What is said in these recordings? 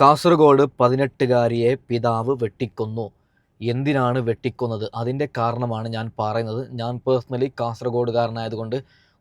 കാസർഗോഡ് പതിനെട്ടുകാരിയെ പിതാവ് വെട്ടിക്കുന്നു. എന്തിനാണ് വെട്ടിക്കുന്നത്? അതിന്റെ കാരണമാണ് ഞാൻ പറയുന്നത്. ഞാൻ പേഴ്സണലി കാസർഗോഡുകാരനായതുകൊണ്ട്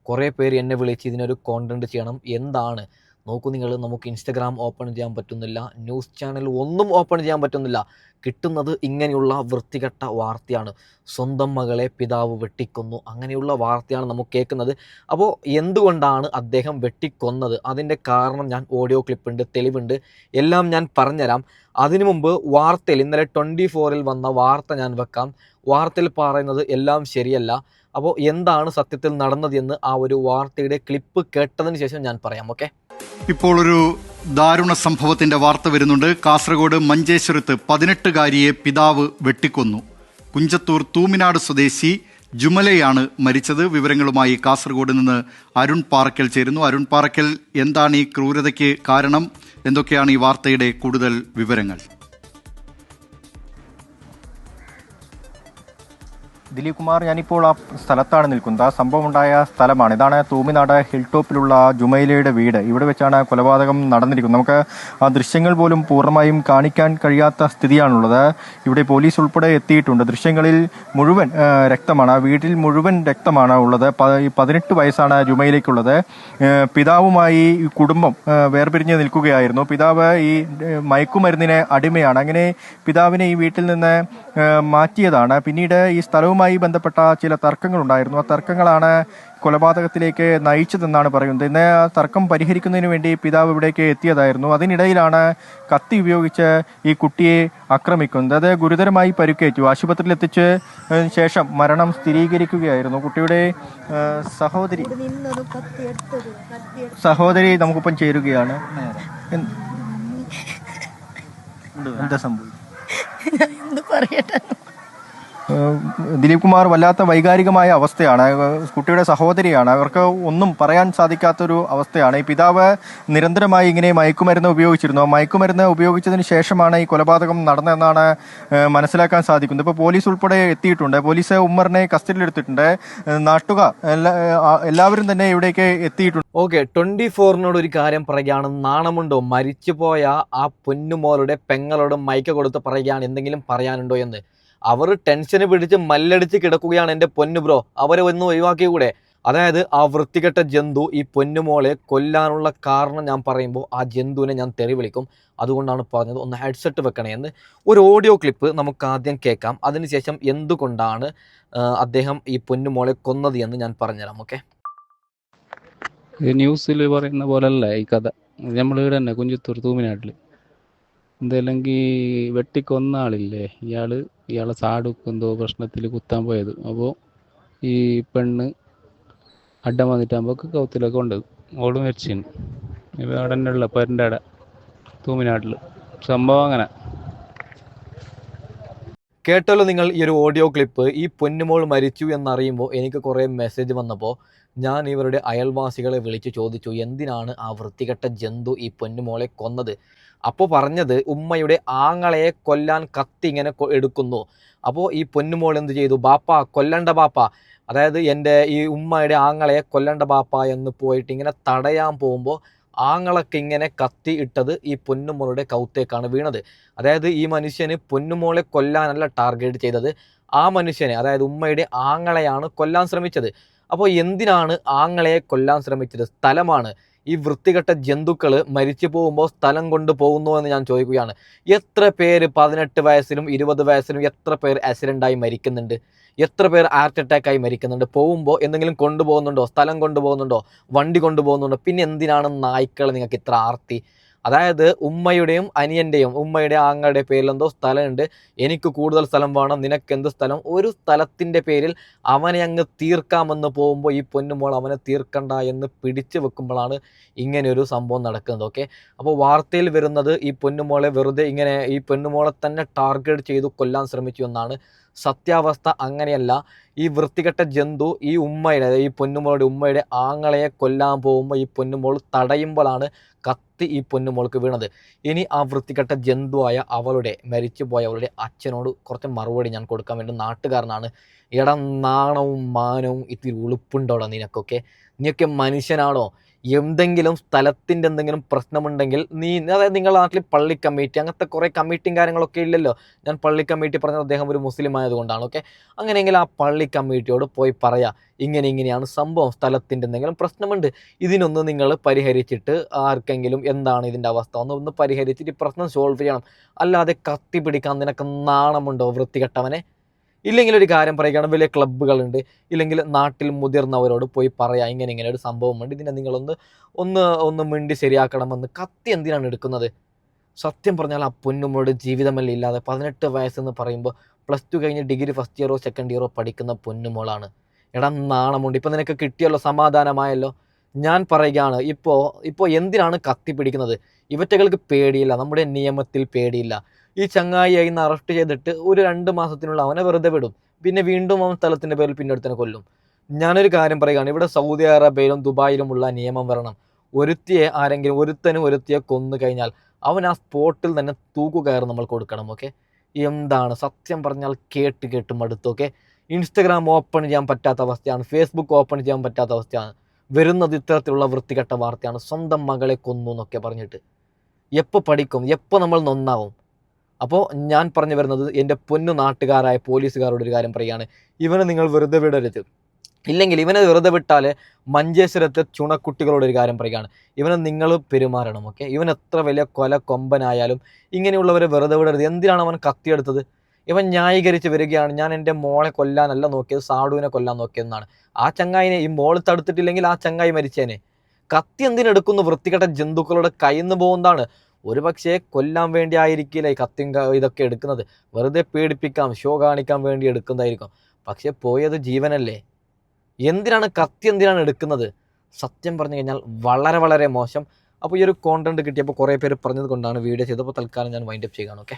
കുറേ പേര് എന്നെ വിളിച്ച് ഇതിനൊരു കോണ്ടന്റ് ചെയ്യണം. എന്താണ്? നോക്കൂ നിങ്ങൾ നമുക്ക് ഇൻസ്റ്റഗ്രാം ഓപ്പൺ ചെയ്യാൻ പറ്റുന്നില്ല ന്യൂസ് ചാനൽ ഒന്നും ഓപ്പൺ ചെയ്യാൻ പറ്റുന്നില്ല. കിട്ടുന്നത് ഇങ്ങനെയുള്ള വൃത്തികെട്ട വാർത്തയാണ്. സ്വന്തം മകളെ പിതാവ് വെട്ടിക്കൊന്നു അങ്ങനെയുള്ള വാർത്തയാണ് നമുക്ക് കേൾക്കുന്നത്. അപ്പോൾ എന്തുകൊണ്ടാണ് അദ്ദേഹം വെട്ടിക്കൊന്നത്? അതിന്റെ കാരണം ഞാൻ ഓഡിയോ ക്ലിപ്പുണ്ട് തെളിവുണ്ട് എല്ലാം ഞാൻ പറഞ്ഞുതരാം. അതിനു മുമ്പ് വാർത്തയിൽ ഇന്നലെ ട്വന്റി ഫോറിൽ വന്ന വാർത്ത ഞാൻ വെക്കാം. വാർത്തയിൽ പറയുന്നത് എല്ലാം ശരിയല്ല. അപ്പോൾ എന്താണ് സത്യത്തിൽ നടന്നതെന്ന് ആ ഒരു വാർത്തയുടെ ക്ലിപ്പ് കേട്ടതിന് ശേഷം ഞാൻ പറയാം ഓക്കെ ഇപ്പോൾ ഒരു ദാരുണ സംഭവത്തിന്റെ വാർത്ത വരുന്നുണ്ട്. കാസർഗോഡ് മഞ്ചേശ്വരത്ത് പതിനെട്ടുകാരിയെ പിതാവ് വെട്ടിക്കൊന്നു. കുഞ്ചത്തൂർ തൂമിനാട് സ്വദേശി ജുമലയാണ് മരിച്ചത്. വിവരങ്ങളുമായി കാസർഗോഡ് നിന്ന് അരുൺ പാറക്കൽ ചേരുന്നു. അരുൺ പാറക്കൽ എന്താണ് ഈ ക്രൂരതയ്ക്ക് കാരണം? എന്തൊക്കെയാണ് ഈ വാർത്തയുടെ കൂടുതൽ വിവരങ്ങൾ? ദിലീപ് കുമാർ ഞാനിപ്പോൾ ആ സ്ഥലത്താണ് നിൽക്കുന്നത്. ആ സംഭവം ഉണ്ടായ സ്ഥലമാണ്. ഇതാണ് തൂമിനാട് ഹിൽ ടോപ്പിലുള്ള ജുമൈലയുടെ വീട്. ഇവിടെ വെച്ചാണ് കൊലപാതകം നടന്നിരിക്കുന്നത്. നമുക്ക് ആ ദൃശ്യങ്ങൾ പോലും പൂർണമായും കാണിക്കാൻ കഴിയാത്ത സ്ഥിതിയാണുള്ളത്. ഇവിടെ പോലീസ് ഉൾപ്പെടെ എത്തിയിട്ടുണ്ട്. ദൃശ്യങ്ങളിൽ മുഴുവൻ രക്തമാണ്. ആ വീട്ടിൽ മുഴുവൻ രക്തമാണ് ഉള്ളത്. പതിനെട്ട് വയസ്സാണ് ജുമൈലയ്ക്കുള്ളത്. ഏ, പിതാവുമായി കുടുംബം വേർപിരിഞ്ഞ് നിൽക്കുകയായിരുന്നു. പിതാവ് ഈ മയക്കുമരുന്നിന് അടിമയാണ്. അങ്ങനെ പിതാവിനെ ഈ വീട്ടിൽ നിന്ന് മാറ്റിയതാണ്. പിന്നീട് ഈ സ്ഥലവുമായി ബന്ധപ്പെട്ട ചില തർക്കങ്ങളുണ്ടായിരുന്നു. ആ തർക്കങ്ങളാണ് കൊലപാതകത്തിലേക്ക് നയിച്ചതെന്നാണ് പറയുന്നത്. ഇന്ന് ആ തർക്കം പരിഹരിക്കുന്നതിന് വേണ്ടി പിതാവ് ഇവിടേക്ക് എത്തിയതായിരുന്നു. അതിനിടയിലാണ് കത്തി ഉപയോഗിച്ച് ഈ കുട്ടിയെ ആക്രമിക്കുന്നത്. അത് ഗുരുതരമായി പരുക്കേറ്റു. ആശുപത്രിയിൽ എത്തിച്ച് ശേഷം മരണം സ്ഥിരീകരിക്കുകയായിരുന്നു. കുട്ടിയുടെ സഹോദരി സഹോദരി നമുക്കൊപ്പം ചേരുകയാണ്. എന്താ സംഭവിച്ചത് പറയട്ടെ. ദിലീപ് കുമാർ വല്ലാത്ത വൈകാരികമായ അവസ്ഥയാണ്. കുട്ടിയുടെ സഹോദരിയാണ്. അവർക്ക് ഒന്നും പറയാൻ സാധിക്കാത്തൊരു അവസ്ഥയാണ്. ഈ പിതാവ് നിരന്തരമായി ഇങ്ങനെ മയക്കുമരുന്ന് ഉപയോഗിച്ചിരുന്നു. മയക്കുമരുന്ന് ഉപയോഗിച്ചതിന് ശേഷമാണ് ഈ കൊലപാതകം നടന്നതെന്നാണ് മനസ്സിലാക്കാൻ സാധിക്കുന്നത്. ഇപ്പോൾ പോലീസ് ഉൾപ്പെടെ എത്തിയിട്ടുണ്ട്. പോലീസ് ഉമ്മറിനെ കസ്റ്റഡിയിലെടുത്തിട്ടുണ്ട്. നാട്ടുകാർ എല്ലാവരും തന്നെ ഇവിടേക്ക് എത്തിയിട്ടുണ്ട്. ഓക്കെ ട്വന്റി ഫോറിനോട് ഒരു കാര്യം പറയുകയാണ്. നാണമുണ്ടോ? മരിച്ചുപോയ ആ പൊന്നുമോളുടെ പെങ്ങളോട് മയക്ക കൊടുത്ത് പറയുകയാണ്. എന്തെങ്കിലും പറയാനുണ്ടോ എന്ന്? അവർ ടെൻഷന് പിടിച്ച് മല്ലടിച്ച് കിടക്കുകയാണ് എന്റെ പൊന്നു ബ്രോ അവരെ ഒന്ന് ഒഴിവാക്കി കൂടെ അതായത് ആ വൃത്തികെട്ട ജന്തു ഈ പൊന്നുമോളെ കൊല്ലാനുള്ള കാരണം ഞാൻ പറയുമ്പോൾ ആ ജന്തുവിനെ ഞാൻ തെറി വിളിക്കും. അതുകൊണ്ടാണ് പറഞ്ഞത് ഒന്ന് ഹെഡ്സെറ്റ് വെക്കണേ എന്ന്. ഒരു ഓഡിയോ ക്ലിപ്പ് നമുക്ക് ആദ്യം കേൾക്കാം. അതിനുശേഷം എന്തുകൊണ്ടാണ് അദ്ദേഹം ഈ പൊന്നുമോളെ കൊന്നത് എന്ന് ഞാൻ പറഞ്ഞുതരാം ഓക്കെ ന്യൂസിൽ പറയുന്ന പോലല്ല ഈ കഥ. നമ്മൾ ഇവിടെ തന്നെ കുഞ്ചിത്തൂർ തൂമിനാട്ടിൽ എന്തല്ലെങ്കിൽ വെട്ടിക്കൊന്ന ആളില്ലേ? ഇയാൾ ഇയാളെ സാടുക്ക് എന്തോ പ്രശ്നത്തിൽ കുത്താൻ പോയത്. അപ്പോൾ ഈ പെണ്ണ് അഡ്ഡം വന്നിട്ടാകുമ്പോൾ കൗത്തിലൊക്കെ ഉണ്ട്. ഓൾ മരിച്ചിന്. ഇപ്പം അവിടെ തന്നെ ഉള്ള പെരന്റെ അട തൂമിനാട്ടിൽ സംഭവം അങ്ങനെ. കേട്ടല്ലോ നിങ്ങൾ ഈ ഒരു ഓഡിയോ ക്ലിപ്പ് ഈ പൊന്നുമോൾ മരിച്ചു എന്നറിയുമ്പോൾ എനിക്ക് കുറേ മെസ്സേജ് വന്നപ്പോൾ ഞാൻ ഇവരുടെ അയൽവാസികളെ വിളിച്ച് ചോദിച്ചു എന്തിനാണ് ആ വൃത്തികെട്ട ജന്തു ഈ പൊന്നുമോളെ കൊന്നത്? അപ്പോൾ പറഞ്ഞത് ഉമ്മയുടെ ആങ്ങളയെ കൊല്ലാൻ കത്തി ഇങ്ങനെ എടുക്കുന്നു. അപ്പോൾ ഈ പൊന്നുമോൾ എന്ത് ചെയ്തു? ബാപ്പ കൊല്ലണ്ട ബാപ്പ. അതായത് എന്റെ ഈ ഉമ്മയുടെ ആങ്ങളെ കൊല്ലണ്ട ബാപ്പ എന്ന് പോയിട്ട് ഇങ്ങനെ തടയാൻ പോകുമ്പോൾ ആങ്ങളൊക്കെ ഇങ്ങനെ കത്തി ഇട്ടത് ഈ പൊന്നുമോളുടെ കൗത്തേക്കാണ് വീണത്. അതായത് ഈ മനുഷ്യന് പൊന്നുമോളെ കൊല്ലാനല്ല ടാർഗറ്റ് ചെയ്തത്. ആ മനുഷ്യനെ അതായത് ഉമ്മയുടെ ആങ്ങളെയാണ് കൊല്ലാൻ ശ്രമിച്ചത്. അപ്പോൾ എന്തിനാണ് ആങ്ങളെ കൊല്ലാൻ ശ്രമിച്ചത്? സ്ഥലമാണ്. ഈ വൃത്തികെട്ട ജന്തുക്കൾ മരിച്ചു പോകുമ്പോൾ സ്ഥലം കൊണ്ട് പോകുന്നു എന്ന് ഞാൻ ചോദിക്കുകയാണ്. എത്ര പേര് പതിനെട്ട് വയസ്സിലും ഇരുപത് വയസ്സിലും എത്ര പേർ ആക്സിഡന്റായി മരിക്കുന്നുണ്ട്? എത്ര പേർ ഹാർട്ട് അറ്റാക്കായി മരിക്കുന്നുണ്ട്? പോകുമ്പോൾ എന്തെങ്കിലും കൊണ്ടുപോകുന്നുണ്ടോ? സ്ഥലം കൊണ്ടുപോകുന്നുണ്ടോ? വണ്ടി കൊണ്ടുപോകുന്നുണ്ടോ? പിന്നെ എന്തിനാണ് നായ്ക്കൾ നിങ്ങൾക്ക് ഇത്ര ആർത്തി? അതായത് ഉമ്മയുടെയും അനിയന്റെയും ഉമ്മയുടെ ആങ്ങളുടെ പേരിൽ എന്തോ സ്ഥലമുണ്ട്. എനിക്ക് കൂടുതൽ സ്ഥലം വേണം നിനക്ക് എന്ത് സ്ഥലം? ഒരു സ്ഥലത്തിന്റെ പേരിൽ അവനെ അങ്ങ് തീർക്കാമെന്ന് പോകുമ്പോൾ ഈ പൊന്നുമോൾ അവനെ തീർക്കണ്ട എന്ന് പിടിച്ചു വെക്കുമ്പോഴാണ് ഇങ്ങനെ ഒരു സംഭവം നടക്കുന്നത് ഓക്കെ അപ്പോൾ വാർത്തയിൽ വരുന്നത് ഈ പൊന്നുമോളെ വെറുതെ ഇങ്ങനെ ഈ പൊന്നുമോളെ തന്നെ ടാർഗറ്റ് ചെയ്തു കൊല്ലാൻ ശ്രമിച്ചു എന്നാണ് സത്യാവസ്ഥ അങ്ങനെയല്ല. ഈ വൃത്തികെട്ട ജന്തു ഈ ഉമ്മയുടെ ഈ പൊന്നുമോളുടെ ഉമ്മയുടെ ആങ്ങളയെ കൊല്ലാൻ പോകുമ്പോൾ ഈ പൊന്നുമോൾ തടയുമ്പോഴാണ് കത്തി ഈ പൊന്നുമോൾക്ക് വീണത്. ഇനി ആ വൃത്തികെട്ട ജന്തുവായ അവളുടെ മരിച്ചുപോയ അവളുടെ അച്ഛനോട് കുറച്ച് മറുപടി ഞാൻ കൊടുക്കാൻ വേണ്ടി നാട്ടുകാരനാണ്. ഇടം നാണവും മാനവും ഇത്തിരി ഉളുപ്പുണ്ടോടാ നിനക്കൊക്കെ? നീയൊക്കെ മനുഷ്യനാണോ? എന്തെങ്കിലും സ്ഥലത്തിന്റെ എന്തെങ്കിലും പ്രശ്നമുണ്ടെങ്കിൽ നീ അതായത് നിങ്ങളുടെ നാട്ടിൽ പള്ളി കമ്മിറ്റി അങ്ങനത്തെ കുറേ കമ്മിറ്റിയും കാര്യങ്ങളൊക്കെ ഇല്ലല്ലോ. ഞാൻ പള്ളി കമ്മിറ്റി പറഞ്ഞത് അദ്ദേഹം ഒരു മുസ്ലിം ആയതുകൊണ്ടാണ് ഓക്കെ അങ്ങനെയെങ്കിൽ ആ പള്ളി കമ്മിറ്റിയോട് പോയി പറയാം ഇങ്ങനെ ഇങ്ങനെയാണ് സംഭവം സ്ഥലത്തിന്റെ എന്തെങ്കിലും പ്രശ്നമുണ്ട്. ഇതിനൊന്ന് നിങ്ങൾ പരിഹരിച്ചിട്ട് ആർക്കെങ്കിലും എന്താണ് ഇതിന്റെ അവസ്ഥ? ഒന്ന് ഒന്ന് പരിഹരിച്ചിട്ട് ഈ പ്രശ്നം സോൾവ് ചെയ്യണം. അല്ലാതെ കത്തി പിടിക്കാൻ നിനക്ക് നാണമുണ്ടോ വൃത്തികെട്ടവനെ? ഇല്ലെങ്കിൽ ഒരു കാര്യം പറയുകയാണ് വലിയ ക്ലബ്ബുകളുണ്ട്. ഇല്ലെങ്കിൽ നാട്ടിൽ മുതിർന്നവരോട് പോയി പറയാം ഇങ്ങനെ ഇങ്ങനെ ഒരു സംഭവമുണ്ട് ഇതിനെ നിങ്ങളൊന്ന് ഒന്ന് ഒന്ന് മിണ്ടി ശരിയാക്കണമെന്ന് കത്തി എന്തിനാണ് എടുക്കുന്നത്? സത്യം പറഞ്ഞാൽ ആ പൊന്നുമ്മയുടെ ജീവിതമല്ല ഇല്ലാതെ പതിനെട്ട് വയസ്സെന്ന് പറയുമ്പോൾ പ്ലസ് ടു കഴിഞ്ഞ് ഡിഗ്രി ഫസ്റ്റ് ഇയറോ സെക്കൻഡ് ഇയറോ പഠിക്കുന്ന പൊന്നുമോളാണ്. എടാ നാണമുണ്ട്. ഇപ്പം നിനക്ക് കിട്ടിയല്ലോ സമാധാനമായല്ലോ. ഞാൻ പറയുകയാണ് ഇപ്പോൾ ഇപ്പോൾ എന്തിനാണ് കത്തി പിടിക്കുന്നത്? ഇവറ്റകൾക്ക് പേടിയില്ല നമ്മുടെ നിയമത്തിൽ പേടിയില്ല. ഈ ചങ്ങായി അറസ്റ്റ് ചെയ്തിട്ട് ഒരു രണ്ട് മാസത്തിനുള്ള അവനെ വെറുതെ വിടും. പിന്നെ വീണ്ടും അവൻ സ്ഥലത്തിന്റെ പേരിൽ പിന്നെടുത്തിനെ കൊല്ലും. ഞാനൊരു കാര്യം പറയുകയാണ്. ഇവിടെ സൗദി അറേബ്യയിലും ദുബായിലുമുള്ള നിയമം വരണം. ഒരുത്തിയെ ആരെങ്കിലും ഒരുത്തനും ഒരുത്തിയെ കൊന്നു കഴിഞ്ഞാൽ അവൻ ആ സ്പോട്ടിൽ തന്നെ തൂക്കുകയർ നമ്മൾ കൊടുക്കണം ഓക്കെ എന്താണ്? സത്യം പറഞ്ഞാൽ കേട്ട് കേട്ട് മടുത്തു ഓക്കെ ഇൻസ്റ്റഗ്രാം ഓപ്പൺ ചെയ്യാൻ പറ്റാത്ത അവസ്ഥയാണ്. ഫേസ്ബുക്ക് ഓപ്പൺ ചെയ്യാൻ പറ്റാത്ത അവസ്ഥയാണ്. വരുന്നത് ഇത്തരത്തിലുള്ള വൃത്തികെട്ട വാർത്തയാണ്. സ്വന്തം മകളെ കൊന്നു എന്നൊക്കെ പറഞ്ഞിട്ട്. എപ്പോൾ പഠിക്കും? എപ്പോൾ നമ്മൾ നന്നാവും? അപ്പോൾ ഞാൻ പറഞ്ഞു വരുന്നത് എന്റെ പൊന്നു നാട്ടുകാരായ പോലീസുകാരോട് ഒരു കാര്യം പറയുകയാണ്. ഇവനെ നിങ്ങൾ വെറുതെ വിടരുത്. ഇല്ലെങ്കിൽ ഇവനെ വെറുതെ വിട്ടാൽ മഞ്ചേശ്വരത്തെ ചുണക്കുട്ടികളോട് ഒരു കാര്യം പറയുകയാണ്. ഇവനെ നിങ്ങൾ പെരുമാറണം ഓക്കെ? ഇവൻ എത്ര വലിയ കൊല കൊമ്പനായാലും ഇങ്ങനെയുള്ളവരെ വെറുതെ വിടരുത്. എന്തിനാണ് അവൻ കത്തിയെടുത്തത് ഇവൻ ന്യായീകരിച്ച് വരികയാണ്. ഞാൻ എന്റെ മോളെ കൊല്ലാനല്ല നോക്കിയത് സാഡുവിനെ കൊല്ലാൻ നോക്കിയതെന്നാണ്. ആ ചങ്ങായിനെ ഈ മോൾ തടുത്തിട്ടില്ലെങ്കിൽ ആ ചങ്ങായി മരിച്ചേനെ. കത്തി എന്തിനെടുക്കുന്നു വൃത്തികെട്ട ജന്തുക്കളുടെ കയ്യിൽ നിന്ന് പോകുന്നതാണ്. ഒരു പക്ഷേ കൊല്ലാൻ വേണ്ടി ആയിരിക്കില്ല ഈ കത്തിയും ഇതൊക്കെ എടുക്കുന്നത്. വെറുതെ പേടിപ്പിക്കാം ഷോ കാണിക്കാൻ വേണ്ടി എടുക്കുന്നതായിരിക്കും. പക്ഷേ പോയത് ജീവനല്ലേ? എന്തിനാണ് കത്തി എന്തിനാണ് എടുക്കുന്നത്? സത്യം പറഞ്ഞു കഴിഞ്ഞാൽ വളരെ വളരെ മോശം. അപ്പോൾ ഈ ഒരു കോണ്ടന്റ് കിട്ടിയപ്പോൾ കുറേ പേര് പറഞ്ഞത് കൊണ്ടാണ് വീഡിയോ ചെയ്തപ്പോൾ തൽക്കാലം ഞാൻ വൈൻഡപ്പ് ചെയ്യുകയാണ്. ഓക്കെ